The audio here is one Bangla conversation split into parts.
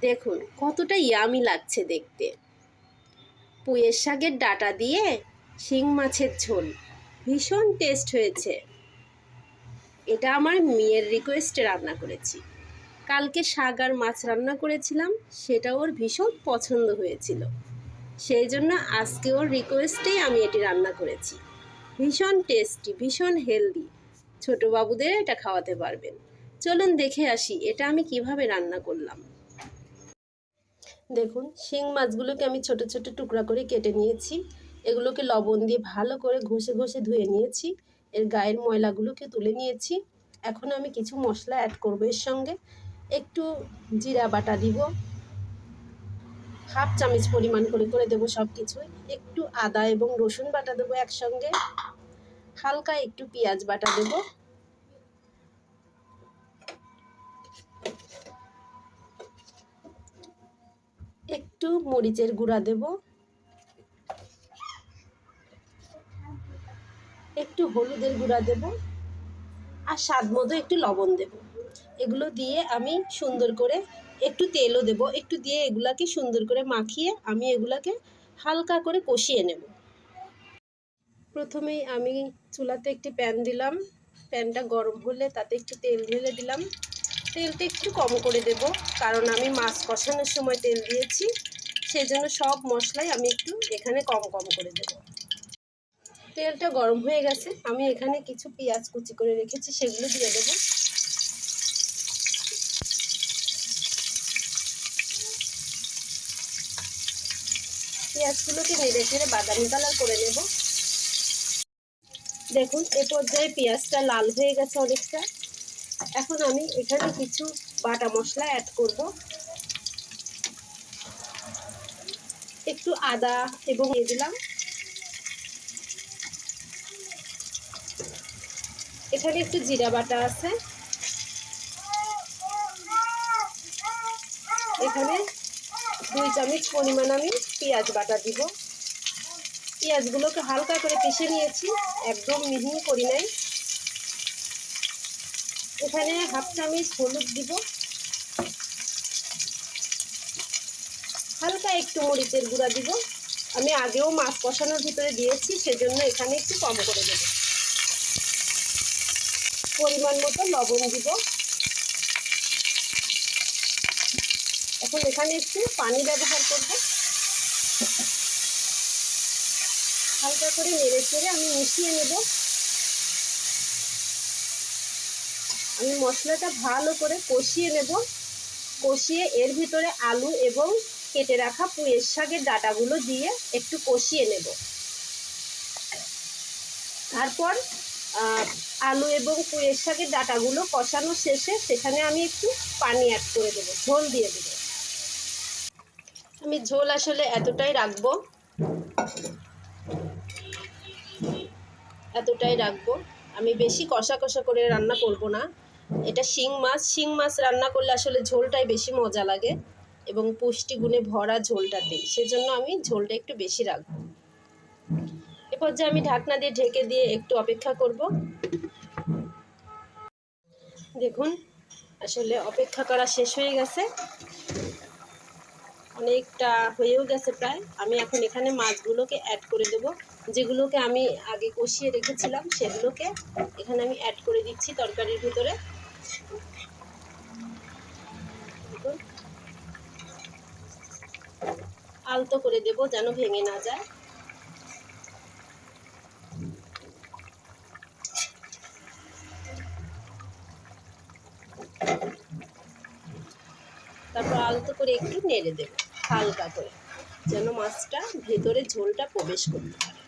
দেখুন, কতটা ইয়ামি লাগছে দেখতে। পুঁয়ের শাকের ডাটা দিয়ে শিং মাছের ঝোল, ভীষণ টেস্ট হয়েছে। এটা আমার মেয়ের রিকোয়েস্টে রান্না করেছি। কালকে শাক আর মাছ রান্না করেছিলাম, সেটা ওর ভীষণ পছন্দ হয়েছিল। সেই জন্য আজকে ওর রিকোয়েস্টেই আমি এটি রান্না করেছি। ভীষণ টেস্টি ভীষণ হেলদি ছোট বাবুদের এটা খাওয়াতে পারবেন। চলুন দেখে আসি, এটা আমি কীভাবে রান্না করলাম। দেখুন, শিং মাছগুলোকে আমি ছোট ছোট টুকরা করে কেটে নিয়েছি। এগুলোকে লবণ দিয়ে ভালো করে ঘষে ঘষে ধুয়ে নিয়েছি। এর গায়ের ময়লাগুলোকে তুলে নিয়েছি। এখন আমি কিছু মশলা অ্যাড করব এর সঙ্গে। একটু জিরা বাটা দিব। হাফ চামচ পরিমাণ করে করে দেবো সব কিছুই একটু আদা এবং রসুন বাটা দেবো একসঙ্গে। হালকা একটু পেঁয়াজ বাটা দেবো। একটু মরিচের গুঁড়া দেব। একটু হলুদের গুঁড়া দেব। আর স্বাদ মতো একটু লবণ দেব। এগুলো দিয়ে আমি সুন্দর করে একটু তেলও দেব। একটু দিয়ে এগুলাকে সুন্দর করে মাখিয়ে আমি এগুলাকে হালকা করে কষিয়ে নেব। প্রথমেই আমি চুলাতে একটি প্যান দিলাম। প্যানটা গরম হলে তাতে একটু তেল ঢেলে দিলাম। তেলটা একটু কম করে দেব, কারণ আমি মাছ কষানোর সময় তেল দিয়েছি। সেই জন্য সব মশলাই আমি একটু এখানে কম কম করে দেব। তেলটা গরম হয়ে গেছে, আমি এখানে কিছু পেঁয়াজ কুচি করে রেখেছি, সেগুলো দিয়ে দেবো। পেঁয়াজগুলোকে নেড়ে ছেড়ে বাদামি কালার করে নেব। দেখুন, এ পর্যায়ে পেঁয়াজটা লাল হয়ে গেছে অনেকটা। এখন আমি এখানে কিছু বাটা মশলা অ্যাড করব। একটু আদা এবং দিয়ে দিলাম। এখানে একটু জিরা বাটা আছে। এখানে দুই চামচ পরিমাণ আমি পেঁয়াজ বাটা দিব। পেঁয়াজগুলোকে হালকা করে পিষে নিয়েছি, একদম মিহি করি নাই। এখানে হাফ চামচ হলুদ দিব। হালকা একটু মরিচের গুঁড়া দিব। আমি আগেও মাছ কষানোর ভিতরে দিয়েছি, সেজন্য এখানে একটু কম করে দেব। পরিমাণ মতো লবণ দিব। এখন এখানে একটু পানি ব্যবহার করব। হালকা করে নেড়ে চেড়ে আমি মিশিয়ে নেব। আমি মশলাটা ভালো করে কষিয়ে নেব। কষিয়ে এর ভিতরে আলু এবং কেটে রাখা পুঁয়ের শাকের ডাটাগুলো দিয়ে একটু কষিয়ে নেব। তারপর আলু এবং পুঁয়ের শাকের ডাটাগুলো কষানো শেষে সেখানে আমি একটু পানি অ্যাড করে দেবো, ঝোল দিয়ে দেবো। আমি ঝোল আসলে এতটাই রাখব এতটাই রাখব। আমি বেশি কষা কষা করে রান্না করব না। এটা শিং মাছ। শিং মাছ রান্না করলে আসলে ঝোলটাই বেশি মজা লাগে এবং পুষ্টিগুণে ভরা ঝোলটাতে সেজন্য আমি ঝোলটা একটু বেশি রাখব। এরপর যে আমি ঢাকনা দিয়ে ঢেকে দিয়ে একটু অপেক্ষা করব। দেখুন, আসলে অপেক্ষা করা শেষ হয়ে গেছে। অনেকটা হয়েও গেছে প্রায়। আমি এখন এখানে মাছগুলোকে অ্যাড করে দেব। যেগুলোকে আমি আগে কষিয়ে রেখেছিলাম, সেগুলোকে এখানে আমি অ্যাড করে দিচ্ছি তরকারির ভিতরে। আলতো করে দেব যেন ভেঙে না যায়। তারপর আলতো করে একটু নেড়ে দেব, হালকা করে, যেন মাছটা ভেতরে ঝোলটা প্রবেশ করতে পারে।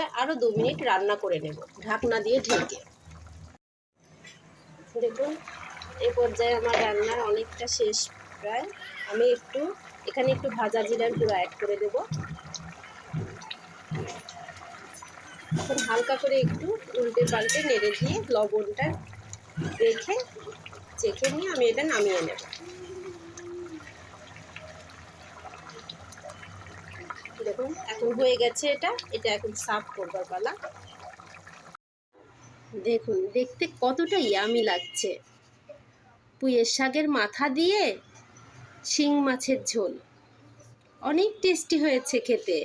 তারপরে আরও দু মিনিট রান্না করে নেব। ঢাকনা দিয়ে ঢেকে। দেখুন, এ পর্যায়ে আমার রান্নার অনেকটা শেষ প্রায়। আমি একটু, এখানে একটু ভাজা জিরার গুঁড়ো অ্যাড করে দেব। এখন হালকা করে একটু উল্টে পাল্টে নেড়ে দিয়ে লবণটা রেখে, চেখে নিয়ে আমি এটা নামিয়ে নেব। দেখুন, এখন হয়ে গেছে এটা। এটা এখন সার্ভ করবার পালা। দেখুন, দেখতে কতটা ইয়ামি লাগছে। পুঁয়ের শাকের মাথা দিয়ে শিং মাছের ঝোল। অনেক টেস্টি হয়েছে খেতে।